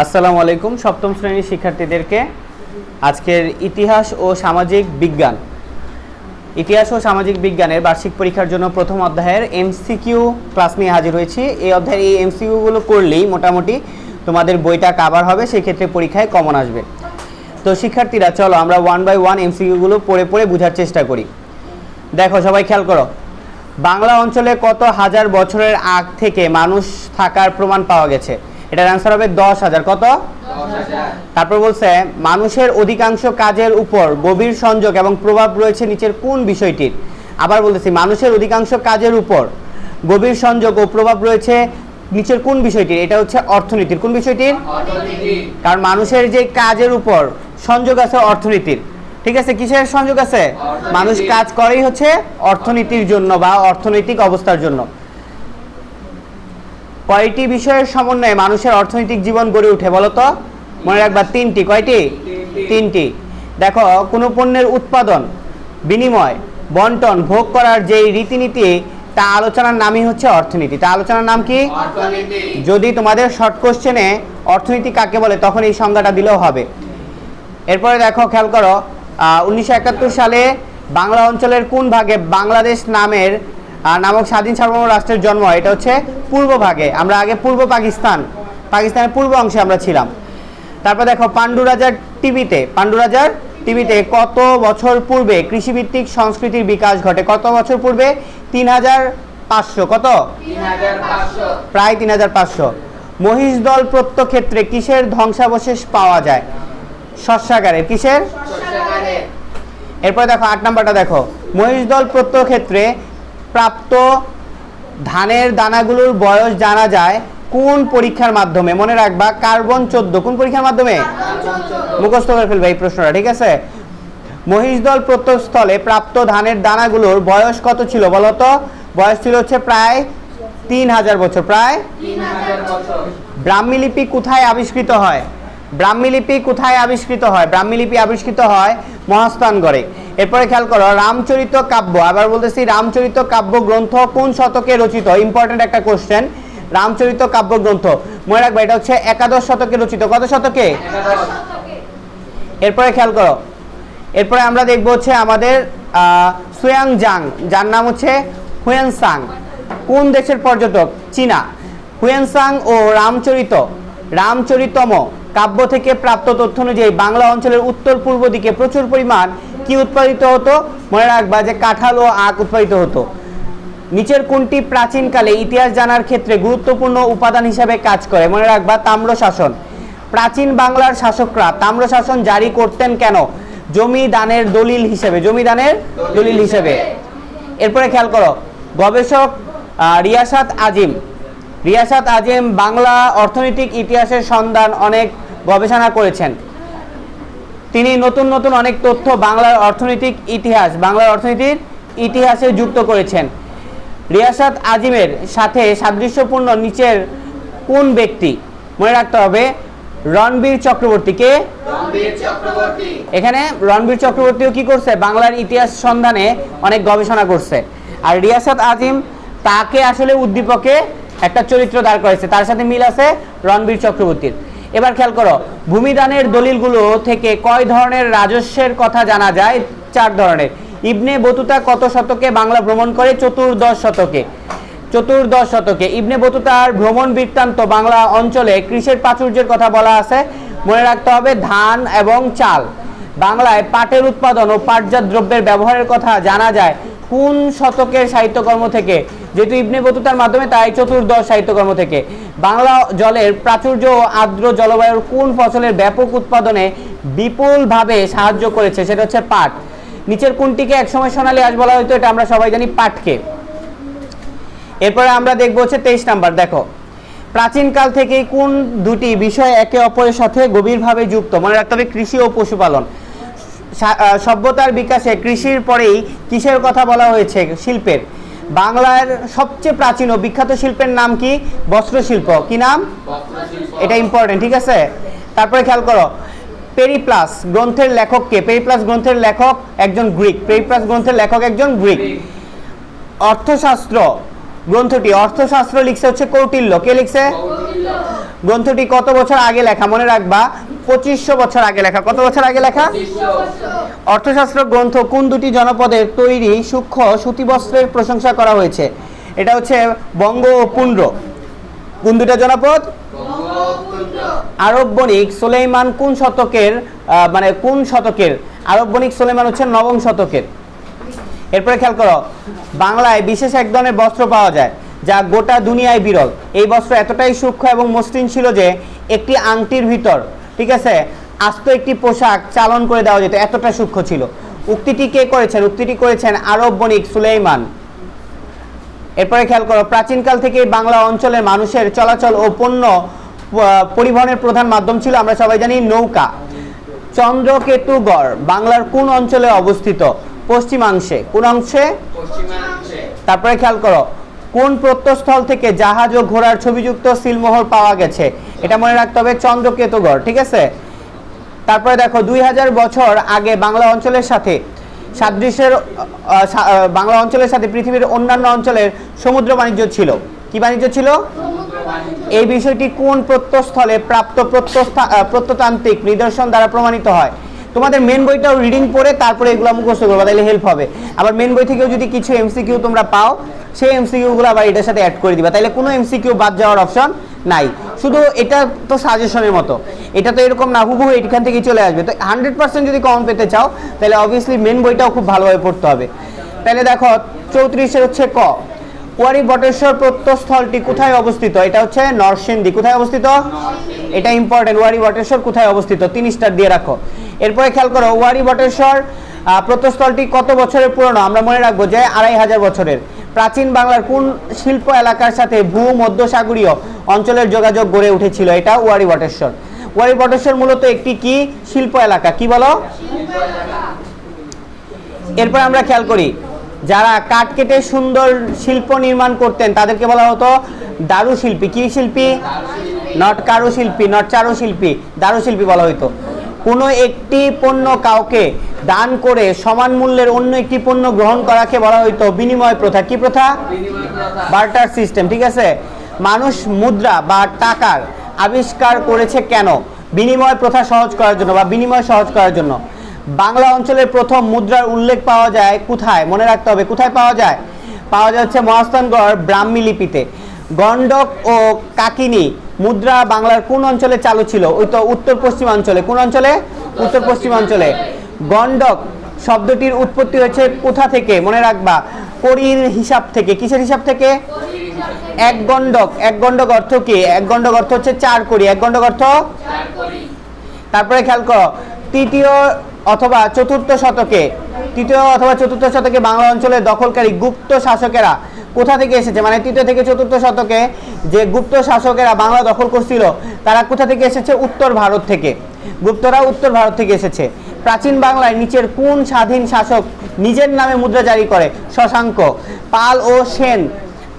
আসসালামু আলাইকুম, সপ্তম শ্রেণির শিক্ষার্থীদেরকে। আজকের ইতিহাস ও সামাজিক বিজ্ঞান। ইতিহাস ও সামাজিক বিজ্ঞানের বার্ষিক পরীক্ষার জন্য প্রথম অধ্যায়ের এমসিকিউ ক্লাস নিয়ে হাজির হয়েছি। এই অধ্যায়ের এই এমসিকিউগুলো করলেই মোটামুটি তোমাদের বইটা কাভার হবে সেই ক্ষেত্রে পরীক্ষায় কমন আসবে। তো শিক্ষার্থীরা, চলো আমরা ওয়ান বাই ওয়ান এমসিকিউগুলো পড়ে পড়ে বোঝার চেষ্টা করি। দেখো, সবাই খেয়াল করো। বাংলা অঞ্চলে কত হাজার বছরের আগ থেকে মানুষ থাকার প্রমাণ পাওয়া গেছে? এটার অ্যান্সার হবে দশ হাজার। কত? তারপর বলছে মানুষের অধিকাংশ কাজের উপর গভীর সংযোগ এবং প্রভাব রয়েছে নিচের কোন বিষয়টির? আবার বলতেছি মানুষের অধিকাংশ কাজের উপর গভীর সংযোগ ও প্রভাব রয়েছে নিচের কোন বিষয়টির? এটা হচ্ছে অর্থনীতির। কোন বিষয়টির? কারণ মানুষের যে কাজের উপর সংযোগ আছে অর্থনীতির। ঠিক আছে কিসের সংযোগ আছে? মানুষ কাজ করেই হচ্ছে অর্থনীতির জন্য বা অর্থনৈতিক অবস্থার জন্য। কয়টি বিষয়ের সমন্বয়ে মানুষের অর্থনৈতিক জীবন গড়ে উঠে বলো তো মনে রাখবা তিনটি। কয়টি? তিনটি। দেখো কোনো পণ্যের উৎপাদন বিনিময় বন্টন ভোগ করার যে রীতিনীতি তা আলোচনার নামই হচ্ছে অর্থনীতি। তা আলোচনার নাম কি? যদি তোমাদের শর্ট কোশ্চেনে অর্থনীতি কাকে বলে তখন এই সংজ্ঞাটা দিলেও হবে। এরপরে দেখো খেয়াল করো উনিশশো একাত্তর সালে বাংলা অঞ্চলের কোন ভাগে বাংলাদেশ নামের নামক স্বাধীন সার্বভৌম রাষ্ট্রের জন্ম এটা হচ্ছে পূর্ব ভাগে। আমরা আগে পূর্ব পাকিস্তান পাকিস্তানের পূর্ব অংশে আমরা ছিলাম। তারপর দেখো পাণ্ডু রাজার টিভিতে পাণ্ডু রাজার টিভিতে কত বছর পূর্বে কৃষিভিত্তিক সংস্কৃতির বিকাশ ঘটে? কত বছর পূর্বে? তিন হাজার পাঁচশো। কত? প্রায় তিন হাজার পাঁচশো। মহিষদল প্রত্যক্ষেত্রে কিসের ধ্বংসাবশেষ পাওয়া যায়? শস্যাগারের কিসের? এরপরে দেখো আট নাম্বারটা দেখো। মহিষদল প্রত্যক্ষেত্রে প্রাপ্ত ধানের দানাগুলোর বয়স জানা যায় কোন পরীক্ষার মাধ্যমে? মনে রাখবা, কার্বন চোদ্দ। কোন পরীক্ষার মাধ্যমে? মুখস্থ করে ফেলবে এই প্রশ্নটা, ঠিক আছে? মহিষদল প্রত্যস্থলে প্রাপ্ত ধানের দানাগুলোর বয়স কত ছিল বলতো বয়স ছিল হচ্ছে প্রায় তিন হাজার বছর। প্রায় ব্রাহ্মীলিপি কোথায় আবিষ্কৃত হয়? ব্রাহ্মীলিপি কোথায় আবিষ্কৃত হয়? ব্রাহ্মীলিপি আবিষ্কৃত হয় মহাস্থানগড়ে এরপরে খেয়াল করো, রামচরিত কাব্য। আবার বলতেছি, রামচরিত কাব্য গ্রন্থ কোন শতকে রচিত? ইম্পর্টেন্ট একটা কোশ্চেন রামচরিত কাব্য গ্রন্থ। মনে রাখবে, এটা হচ্ছে একাদশ শতকে রচিত। কত শতকে? এরপরে খেয়াল করো। এরপরে আমরা দেখব হচ্ছে আমাদের সুয়াং জাং যার নাম হচ্ছে হুয়েনসাং। কোন দেশের পর্যটক? চীনা। হুয়েনসাং ও রামচরিত। রামচরিতম কাব্য থেকে প্রাপ্ত তথ্য অনুযায়ী বাংলা অঞ্চলের উত্তর পূর্ব দিকে প্রচুর পরিমাণ কি উৎপাদিত হতো? মনে রাখবা যে কাঁঠাল ও আখ উৎপাদিত হতো। নিচের কোনটি প্রাচীনকালে ইতিহাস জানার ক্ষেত্রে গুরুত্বপূর্ণ উপাদান হিসাবে কাজ করে? মনে রাখবা তাম্র শাসন। প্রাচীন বাংলার শাসকরা তাম্র শাসন জারি করতেন কেন? জমি দানের দলিল হিসেবে। জমি দানের দলিল হিসেবে। এরপরে খেয়াল করো, গবেষক রিয়াসাত আজিম। রিয়াসাত আজিম বাংলা অর্থনৈতিক ইতিহাসের সন্ধান অনেক গবেষণা করেছেন। তিনি নতুন নতুন অনেক তথ্য বাংলার অর্থনৈতিক ইতিহাস বাংলার অর্থনীতির ইতিহাসে যুক্ত করেছেন। রিয়াসাত আজিমের সাথে সাদৃশ্যপূর্ণ নিচের কোন ব্যক্তি? মনে রাখতে হবে রণবীর চক্রবর্তীকে। এখানে রণবীর চক্রবর্তীও কি করছে? বাংলার ইতিহাস সন্ধানে অনেক গবেষণা করছে। আর রিয়াসাত আজিম তাকে আসলে উদ্দীপকে একটা চরিত্র দাঁড় করেছে তার সাথে মিল আছে রণবীর চক্রবর্তীর। এবার খেয়াল করো, ভূমিদানের দলিলগুলো থেকে কয় ধরনের রাজস্বের কথা জানা যায়? চার ধরনের। ইবনে বতুতা কত শতকে বাংলা ভ্রমণ করে? চতুর্দশ শতকে। চতুর্দশ শতকে। ইবনে বতুতার ভ্রমণ বৃত্তান্ত বাংলা অঞ্চলে কৃষির প্রাচুর্যের কথা বলা আছে। মনে রাখতে হবে, ধান এবং চাল। বাংলায় পাটের উৎপাদন ও পাটজাত দ্রব্যের ব্যবহারের কথা জানা যায়। কোন শতকের সাহিত্যকর্ম থেকে? যেহেতু ইবনে বতুতার মাধ্যমে, তাই চতুর্দশ সাহিত্যকর্ম থেকে। বাংলা জলের প্রাচুর্য ও আর্দ্র জলবায়ুর কোন ফসলের ব্যাপক উৎপাদনে বিপুলভাবে সাহায্য করেছে, সেটা হচ্ছে পাট। নিচের কোনটিকে একসময় সোনালী আজ বলা হতো এটা আমরা সবাই জানি পাটকে। এরপরে আমরা দেখব হচ্ছে তেইশ নাম্বার, দেখো। প্রাচীনকাল থেকেই কোন দুটি বিষয় একে অপরের সাথে গভীরভাবে যুক্ত? মনে রাখতে হবে কৃষি ও পশুপালন। সভ্যতার বিকাশে কৃষির পরেই কিসের কথা বলা হয়েছে? শিল্পের। বাংলার সবচেয়ে প্রাচীন ও বিখ্যাত শিল্পের নাম কি? বস্ত্রশিল্প। কি নাম? এটা ইম্পর্টেন্ট ঠিক আছে? তারপরে খেয়াল করো পেরিপ্লাস গ্রন্থের লেখককে পেরিপ্লাস গ্রন্থের লেখক একজন গ্রিক পেরিপ্লাস গ্রন্থের লেখক একজন গ্রিক অর্থশাস্ত্র গ্রন্থটি অর্থশাস্ত্র লিখছে হচ্ছে কৌটিল্য। কে লিখছে? গ্রন্থটি কত বছর আগে লেখা? মনে রাখবা পঁচিশশো বছর আগে লেখা। কত বছর আগে লেখা? অর্থশাস্ত্র গ্রন্থ কোন দুটি জনপদের তৈরি সূক্ষ্ম সুতিবস্ত্রের প্রশংসা করা হয়েছে? এটা হচ্ছে বঙ্গ ও পুন্ড্র কোন দুটা জনপদ? আরব বণিক সুলেইমান কোন শতকের মানে কোন শতকের? আরব বণিক সুলেইমান হচ্ছে নবম শতকের। এরপরে খেয়াল করো বাংলায় বিশেষ এক ধরনের বস্ত্র পাওয়া যায় যা গোটা দুনিয়ায় বিরল। এই বস্ত্র এতটাই সূক্ষ্ম এবং মসৃণ ছিল যে একটি আংটির ভিতর ঠিক আছে? আস্ত একটি পোশাক চালন করে দেওয়া যেত এতটা সূক্ষ্ম ছিল। উক্তিটি কে করেছেন? উক্তিটি করেছেন আরব বণিক সুলেইমান। এরপরে খেয়াল করো প্রাচীনকাল থেকে বাংলা অঞ্চলের মানুষের চলাচল ও পণ্য পরিবহনের প্রধান মাধ্যম ছিল আমরা সবাই জানি নৌকা। চন্দ্রকেতুগড় বাংলার কোন অঞ্চলে অবস্থিত? পশ্চিমাংশে। কোন অংশে? তারপরে খেয়াল করো কোন প্রত্যস্থল থেকে জাহাজ ও ঘোড়ার ছবিযুক্ত সিলমোহর পাওয়া গেছে? এটা মনে রাখতে হবে চন্দ্রকেতুগড়, ঠিক আছে? তারপরে দেখো, দুই হাজার বছর আগে বাংলা অঞ্চলের সাথে সাদৃশ্যের বাংলা অঞ্চলের সাথে পৃথিবীর অন্যান্য অঞ্চলের সমুদ্র বাণিজ্য ছিল। কি বাণিজ্য ছিল? এই বিষয়টি কোন প্রত্যস্থলে প্রাপ্ত প্রত্নতান্ত্রিক নিদর্শন দ্বারা প্রমাণিত হয়? তোমাদের মেন বইটাও রিডিং পড়ে, তারপরে এগুলো মুখস্থ করবা তাহলে হেল্প হবে। আবার মেন বই থেকেও যদি কিছু এমসিকিউ তোমরা পাও সেই এমসিকিউগুলো আবার এটার সাথে অ্যাড করে দিবা। তাহলে কোনো এমসিকিউ বাদ যাওয়ার অপশন নাই। শুধু এটা তো সাজেশনের মতো। এটা তো এরকম না, হুবহু এখান থেকে চলে আসবে। তো হান্ড্রেড পার্সেন্ট যদি কমন পেতে চাও তাহলে অবভিয়াসলি মেন বইটাও খুব ভালোভাবে পড়তে হবে। তাহলে দেখো, চৌত্রিশের হচ্ছে ক। ওয়ারি বটেশ্বর প্রত্যস্থলটি কোথায় অবস্থিত? এটা হচ্ছে নরসিংদী। কোথায় অবস্থিত? এটা ইম্পর্টেন্ট ওয়ারি বটেশ্বর কোথায় অবস্থিত? তিন স্টার দিয়ে রাখো। এরপরে খেয়াল করো, ওয়ারি বটেশ্বর প্রত্যস্থলটি কত বছরের পুরনো? আমরা মনে রাখব যে আড়াই হাজার বছরের। প্রাচীন বাংলার কোন শিল্প এলাকার সাথে ভূ, মধ্যসাগরীয় অঞ্চলের যোগাযোগ গড়ে উঠেছিল? এটা ওয়ারি বটেশ্বর। ওয়ারি বটেশ্বর মূলত একটি কি শিল্প এলাকা? কি বলো? এরপর আমরা খেয়াল করি, যারা কাঠ কেটে সুন্দর শিল্প নির্মাণ করতেন, তাদেরকে বলা হতো দারু শিল্পী কি শিল্পী? নট কারু শিল্পী নট চারু শিল্পী দারু শিল্পী বলা হতো কোনো একটি পণ্য কাউকে দান করে সমান মূল্যের অন্য একটি পণ্য গ্রহণ করাকে বলা হতো বিনিময় প্রথা। কি প্রথা? বার্টার সিস্টেম, ঠিক আছে? মানুষ মুদ্রা বা টাকার আবিষ্কার করেছে কেন? বিনিময় প্রথা সহজ করার জন্য বা বিনিময় সহজ করার জন্য। বাংলা অঞ্চলের প্রথম মুদ্রার উল্লেখ পাওয়া যায় কোথায়? মনে রাখতে হবে, কোথায় পাওয়া যায়? পাওয়া যাচ্ছে মহাস্থানগড় ব্রাহ্মী লিপিতে। গণ্ডক ও কাকিনী মুদ্রা বাংলার কোন অঞ্চলে চালু ছিল? ওই তো উত্তর পশ্চিমাঞ্চলে কোন অঞ্চলে? উত্তর পশ্চিমাঞ্চলে গণ্ডক শব্দটির উৎপত্তি হয়েছে কোথা থেকে? মনে রাখবা, কড়ির হিসাব থেকে। কিসের হিসাব থেকে? এক গণ্ডক। এক গণ্ডক অর্থ কি? এক গণ্ডক অর্থ হচ্ছে চার কোড়ি। এক গণ্ডক অর্থ? তারপরে খেয়াল করো, তৃতীয় অথবা চতুর্থ শতকে, তৃতীয় অথবা চতুর্থ শতকে বাংলা অঞ্চলের দখলকারী গুপ্ত শাসকেরা কোথা থেকে এসেছে? মানে তৃতীয় থেকে চতুর্থ শতকে যে গুপ্ত শাসকেরা বাংলা দখল করছিল, তারা কোথা থেকে এসেছে? উত্তর ভারত থেকে। গুপ্তরা উত্তর ভারত থেকে এসেছে। প্রাচীন বাংলায় নিচের কোন স্বাধীন শাসক নিজের নামে মুদ্রা জারি করে? শশাঙ্ক, পাল ও সেন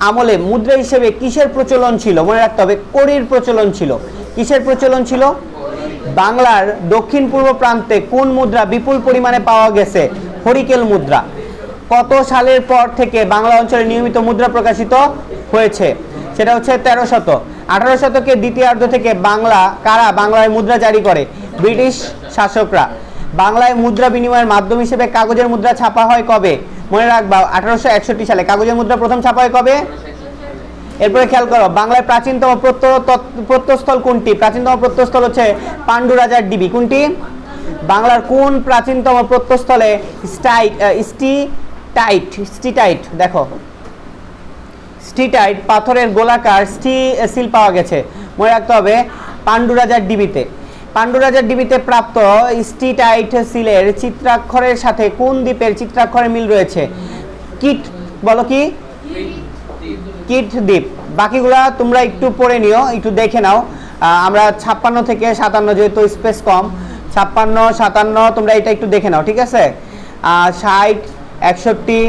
আমলে মুদ্রা হিসেবে কিসের প্রচলন ছিল? মনে রাখতে হবে, কড়ির প্রচলন ছিল। কিসের প্রচলন ছিল? বাংলার দক্ষিণ পূর্ব প্রান্তে কোন মুদ্রা বিপুল পরিমাণে পাওয়া গেছে? হরিকেল মুদ্রা। কত সালের পর থেকে বাংলা অঞ্চলে নিয়মিত মুদ্রা প্রকাশিত হয়েছে? সেটা হচ্ছে তেরো শত আঠারো শতকের দ্বিতীয়ার্ধ থেকে বাংলা, কারা বাংলায় মুদ্রা জারি করে? ব্রিটিশ শাসকরা। বাংলায় মুদ্রা বিনিময়ের মাধ্যম হিসেবে কাগজের মুদ্রা ছাপা হয় কবে? মনে রাখবা, আঠারোশো একষট্টি সালে। কাগজের মুদ্রা প্রথম ছাপা হয় কবে? এরপরে খেয়াল করো, বাংলায় প্রাচীনতম প্রত্য তৎ- প্রত্যস্থল কোনটি? প্রাচীনতম প্রত্যস্থল হচ্ছে পাণ্ডু রাজার ডিবি। কোনটি? বাংলার কোন প্রাচীনতম প্রত্যস্থলে স্টাইট স্টি টাইট স্টিটাইট দেখো। স্টিটাইট পাথরের গোলাকার স্টি সিল পাওয়া গেছে। মনে রাখতে হবে, পাণ্ডুরাজার ডিবিতে। পাণ্ডুরাজার ডিবিতে প্রাপ্ত স্টিটাইট সিলের চিত্রাক্ষরের সাথে কোন দ্বীপের চিত্রাক্ষরের মিল রয়েছে? কিট বলো কি? কিট দ্বীপ। বাকিগুলা তোমরা একটু পড়ে নিও, একটু দেখে নাও। আমরা ছাপ্পান্ন থেকে সাতান্ন যেহেতু স্পেস কম, ছাপ্পান্ন, সাতান্ন, তোমরা এটা একটু দেখে নাও, ঠিক আছে? ষাট একষট্টি,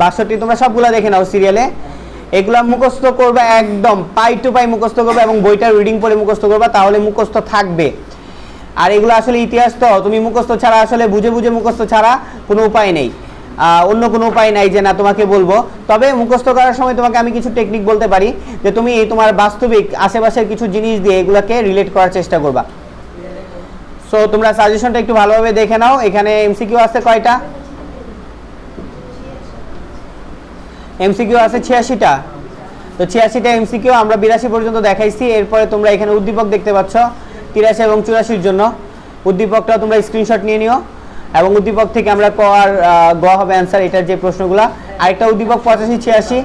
বাষট্টি, তোমরা সবগুলা দেখে নাও সিরিয়ালে এগুলা মুখস্থ করবে একদম পাই টু পাই মুখস্থ করবে এবং বইটা রিডিং পড়ে মুখস্থ করবে, তাহলে মুখস্থ থাকবে। আর এগুলো আসলে ইতিহাস তো, তুমি মুখস্থ ছাড়া আসলে বুঝে বুঝে মুখস্থ ছাড়া কোনো উপায় নেই। অন্য কোনো উপায় নাই যে না তোমাকে বলব। তবে মুখস্থ করার সময় তোমাকে আমি কিছু টেকনিক বলতে পারি, যে তুমি এই তোমার বাস্তবিক আশেপাশের কিছু জিনিস দিয়ে এগুলোকে রিলেট করার চেষ্টা করবা। সো তোমরা সাজেশনটা একটু ভালোভাবে দেখে নাও। এখানে এমসিকিউ আছে কয়টা? এমসিকিউ আছে ছিয়াশিটা। তো ছিয়াশিটা এমসিকিউ আমরা বিরাশি পর্যন্ত দেখাইছি। এরপরে তোমরা এখানে উদ্দীপক দেখতে পাচ্ছ তিরাশি এবং চুরাশির জন্য। উদ্দীপকটা তোমরা স্ক্রিনশট নিয়ে নিও। এবং উদ্দীপক থেকে আমরা ক আর গ হবে অ্যান্সার এটার যে প্রশ্নগুলো। আরেকটা উদ্দীপক পঁচাশি, ছিয়াশি।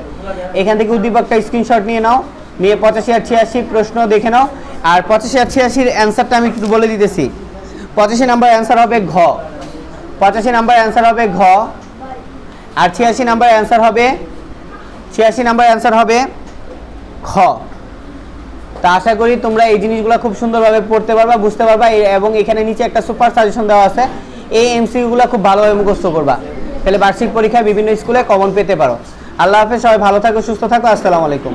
এখান থেকে উদ্দীপকটা স্ক্রিনশট নিয়ে নাও। নিয়ে পঁচাশি আর ছিয়াশি প্রশ্ন দেখে নাও। আর পঁচাশি আর ছিয়াশির অ্যান্সারটা আমি একটু বলে দিতেছি। পঁচাশি নাম্বার অ্যান্সার হবে ঘ। পঁচাশি নাম্বার অ্যান্সার হবে ঘ। আর ছিয়াশি নাম্বার অ্যান্সার হবে ছিয়াশি নাম্বার অ্যান্সার হবে খ। তা আশা করি তোমরা এই জিনিসগুলো খুব সুন্দরভাবে পড়তে পারবা, বুঝতে পারবা এবং এখানে নিচে একটা সুপার সাজেশন দেওয়া আছে। এই এমসিগুলো খুব ভালোভাবে মুখস্থ করবা। তাহলে বার্ষিক পরীক্ষায় বিভিন্ন স্কুলে কমন পেতে পারো। আল্লাহ হাফেজ, সবাই ভালো থাকো, সুস্থ থাকো, আসসালামু আলাইকুম।